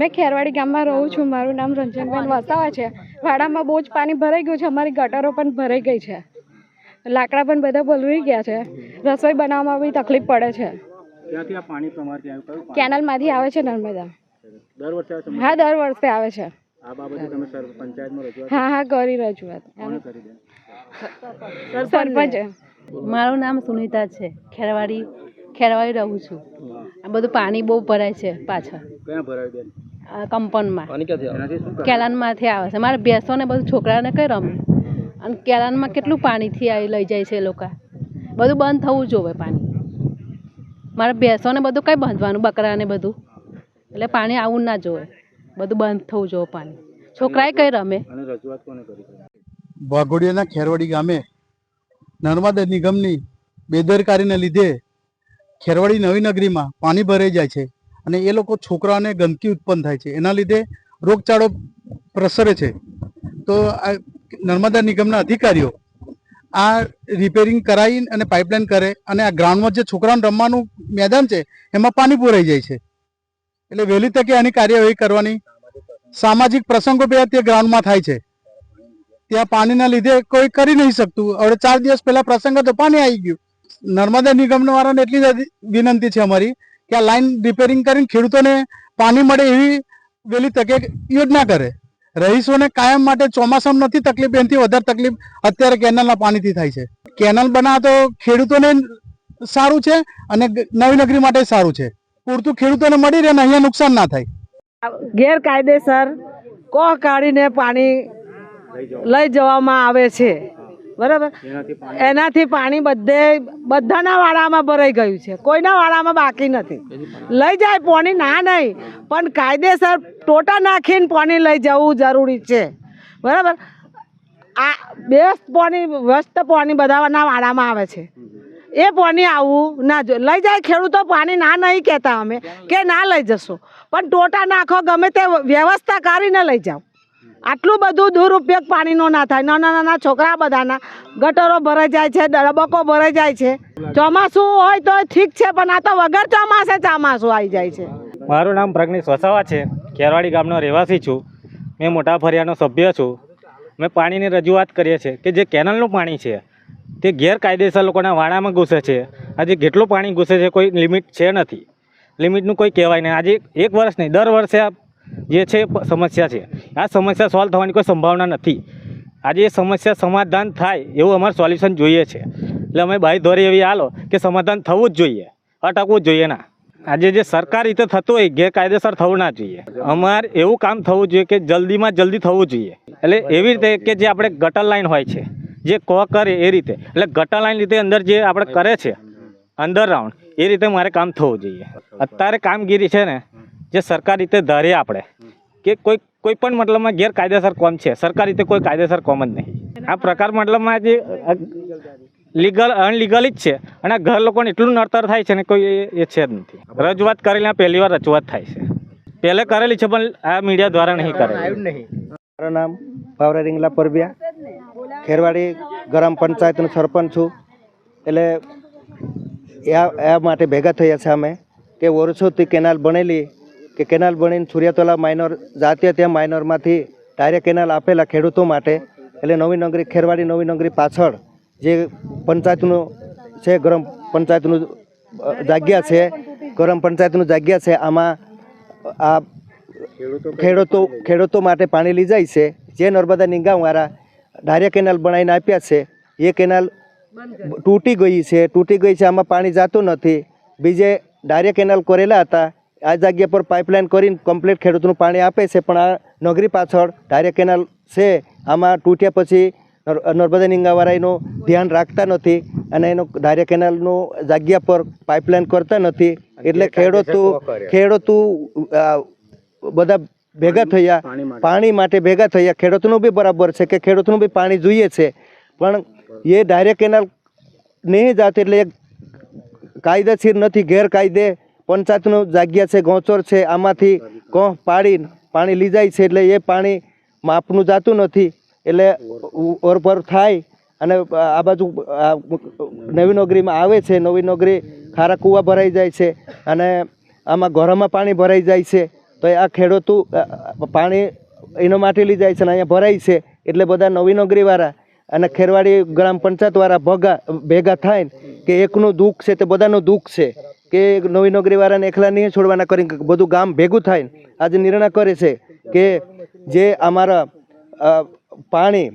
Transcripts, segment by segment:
મેં ખેરવાડી ગામમાં રહું છું. મારું નામ રંજનબેન વસાવા છે. વાડામાં બહુ જ પાણી ભરાઈ ગયું છે. અમારી ગટરો પણ ભરાઈ ગઈ છે. લાકડા પણ બધા બોલવી ગયા છે. રસોઈ બનાવવામાં બી તકલીફ પડે છે. કેનલમાંથી આવે છે નર્મદા. હા દર વર્ષે આવે છે. આ બાબતે તમે સર પંચાયતમાં રજૂઆત હા હા કરી રજૂઆત. સરપંચ. મારું નામ સુનિતા છે. ખેરવાડી ખેરવાડી રહું છું. આ બધું પાણી બહુ ભરાય છે પાછળ. ક્યાં ભરાય બેન? કંપનમાં? કેલાનમાંથી આવે? છે. મારે ભેંસોને બધું છોકરાને કઈ રમે અને કેલાનમાં કેટલું પાણીથી આવી લઈ જાય છે એ લોકો. બધું બંધ થવું જોવે પાણી. મારે ભેંસોને બધું કઈ બાંધવાનું બકરાને બધું. એટલે પાણી આવું ના જોવે. બધું બંધ થવું જોવે પાણી. છોકરાએ કઈ રમે અને રજૂઆત કોને વાઘોડિયાના ખેરવાડી ગામે નર્મદા નિગમની બેદરકારીને લીધે ખેરવાડી નવી નગરીમાં પાણી ભરાઈ જાય છે. અને એ લોકો છોકરાઓને ગંદકી ઉત્પન્ન થાય છે. એના લીધે રોગચાળો પ્રસરે છે. તો આ નર્મદા નિગમના અધિકારીઓ આ રિપેરિંગ કરાવી અને પાઇપલાઇન કરે અને આ ગ્રાઉન્ડમાં જે છોકરાઓને રમવાનું મેદાન છે, એમાં પાણી પૂરાઈ જાય છે. એટલે વહેલી તકે આની કાર્યવાહી કરવાની. સામાજિક પ્રસંગો બે તે ગ્રાઉન્ડમાં થાય છે. ત્યાં પાણીના લીધે કોઈ કરી નહીં શકતું. હવે ચાર દિવસ પહેલા પ્રસંગ હતો, પાણી આવી ગયું. નર્મદા નિગમ વાળાને એટલી જ વિનંતી છે અમારી કે આ લાઈન રિપેરિંગ કરીને ખેડૂતોને પાણી મળે એવી વહેલી તકે યોજના કરે. રહીશોને કાયમ માટે ચોમાસામાં નથી તકલીફ, એનાથી વધારે તકલીફ અત્યારે કેનાલના પાણીથી થાય છે. કેનાલ બનાવે તો ખેડૂતોને સારું છે અને નવી નગરી માટે સારું છે. પૂરતું ખેડૂતોને મળી રહે ને અહીંયા નુકસાન ના થાય. ગેરકાયદેસર કોહ કાઢીને પાણી લઈ જવામાં આવે છે. બરાબર? એનાથી પાણી બધે બધાના વાડામાં ભરાઈ ગયું છે. કોઈના વાડામાં બાકી નથી. લઈ જાય પોણી ના નહીં. પણ કાયદેસર ટોટા નાખીને પોણી લઈ જવું જરૂરી છે. બરાબર? આ બેસ્ટ પોણી વ્યસ્ત પોણી બધાના વાડામાં આવે છે. એ પોણી આવવું ના જો લઈ જાય ખેડૂતો પાણી ના નહીં કહેતા અમે કે ના લઈ જશો. પણ ટોટા નાખો ગમે તે વ્યવસ્થા કરીને લઈ જાઓ. આટલું બધું દુરુપયોગ પાણીનો ના થાય. નાના નાના છોકરા બધાના ગટરો ભરાઈ જાય છે ડબકો ભરાઈ જાય છે. ચોમાસું હોય તો ઠીક છે, પણ આ તો વગર ચોમાસે ચોમાસું આવી જાય છે. મારું નામ પ્રજ્ઞેશ વસાવા છે. કેરવાડી ગામનો રહેવાસી છું. મેં મોટા ફરિયાનો સભ્ય છું. મેં પાણીની રજૂઆત કરીએ છીએ કે જે કેનલનું પાણી છે, તે ગેરકાયદેસર લોકોના વાડામાં ઘૂસે છે. આજે કેટલું પાણી ઘૂસે છે કોઈ લિમિટ છે નથી. લિમિટનું કોઈ કહેવાય નહીં. આજે એક વર્ષ નહીં, દર વર્ષે આ જે છે સમસ્યા છે. આ સમસ્યા સોલ્વ થવાની કોઈ સંભાવના નથી. આજે એ સમસ્યા સમાધાન થાય એવું અમારે સોલ્યુશન જોઈએ છે. એટલે અમે બાઈ ધોરી એવી હાલો કે સમાધાન થવું જ જોઈએ. અટકવું જોઈએ ના. આજે જે સરકાર રીતે થતું હોય, ગેરકાયદેસર થવું ના જોઈએ. અમારે એવું કામ થવું જોઈએ કે જલ્દીમાં જલ્દી થવું જોઈએ. એટલે એવી રીતે કે જે આપણે ગટર લાઈન હોય છે, જે કો કરે એ રીતે. એટલે ગટર લાઈન રીતે અંદર જે આપણે કરે છે અંડર રાઉન્ડ એ રીતે મારે કામ થવું જોઈએ. અત્યારે કામગીરી છે ને જે સરકાર રીતે ધારીએ આપણે કે કોઈ કોઈ પણ મતલબમાં ગેરકાયદેસર કોમ છે. સરકાર રીતે કોઈ કાયદેસર કોમ જ નહીં. આ પ્રકાર મતલબમાં જે લીગલ અનલીગલી જ છે. અને આ ઘર લોકોને એટલું નડતર થાય છે ને કોઈ એ- છે જ નથી. રજૂઆત કરેલી આ પહેલી વાર રજૂઆત થાય છે. પહેલે કરેલી છે પણ આ મીડિયા દ્વારા નહીં કરેલી. મારું નામ પાવરા રીંગલા પરબિયા. ખેરવાડી ગ્રામ પંચાયતનો સરપંચ છું. એટલે એ માટે ભેગા થયા છે અમે કે વર્ષોથી કેનાલ બનેલી કે કેનાલ બનીને સૂર્યતલા માઇનોર જાતીય ત્યાં માઇનોરમાંથી ડાયરેક્ટ કેનાલ આપેલા ખેડૂતો માટે એટલે નવી નગરી ખેરવાડી નવી નગરી પાછળ જે પંચાયતનું છે ગરમ પંચાયતનું જાગ્યા છે ગરમ પંચાયતનું જગ્યા છે આમાં આ ખેડૂતો ખેડૂતો માટે પાણી લઈ જાય છે જે નર્મદા નિગામવાળા ડાયરેક્ટ કેનાલ બનાવીને આપ્યા છે એ કેનાલ તૂટી ગઈ છે તૂટી ગઈ છે આમાં પાણી જતું નથી. બીજે ડાયરેક્ટ કેનાલ કરેલા હતા આ જગ્યા પર પાઇપલાઇન કરીને કમ્પ્લીટ ખેડૂતનું પાણી આપે છે પણ આ નગરી પાછળ ડાયરેક્ટ કેનાલ છે આમાં તૂટ્યા પછી નર- નર્મદા નિંગાવાળા એનું ધ્યાન રાખતા નથી અને એનો ધારે કેનાલનું જગ્યા પર પાઇપલાઇન કરતા નથી. એટલે ખેડૂતો ખેડૂતો બધા ભેગા થયા. પાણી માટે. ભેગા થયા. ખેડૂતનું બી બરાબર છે કે ખેડૂતનું બી પાણી જોઈએ છે. પણ એ ડાયરેક્ટ કેનાલ નહીં જાત એટલે એક કાયદેસર નથી ગેરકાયદે પંચાયતનું જાગ્યા છે, ગોચર છે, આમાંથી કોહ પાડી, પાણી લઈ જાય છે એટલે એ પાણી માપનું જાતું નથી એટલે ઓરપર થાય અને આ બાજુ નવીનોગરીમાં નવી નગરીમાં આવે છે, નવી નગરી ખારા કૂવા ભરાઈ જાય છે અને આમાં ઘરોમાં પાણી ભરાઈ જાય છે. તો આ ખેડૂતો પાણી એનો માટે લઈ જાય છે અને અહીંયા ભરાય છે એટલે બધા નવી નગરીવાળા અને ખેરવાડી ગ્રામ પંચાયતવાળા ભગા, ભેગા થાય ને કે એકનું દુઃખ છે તે બધાનું દુઃખ છે. કે નવી નગરીવાળાને એકલા નહીં છોડવાના કરીને બધું ગામ ભેગું થાય આજે નિર્ણય કરે છે કે જે અમારા પાણી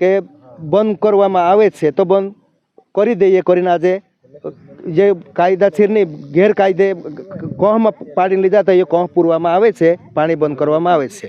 કે બંધ કરવામાં આવે છે તો બંધ કરી દઈએ કરીને આજે જે કાયદાસરની ગેરકાયદે કોહમાં પાણી લીધા હતા એ કોહ પૂરવામાં આવે છે, પાણી બંધ કરવામાં આવે છે.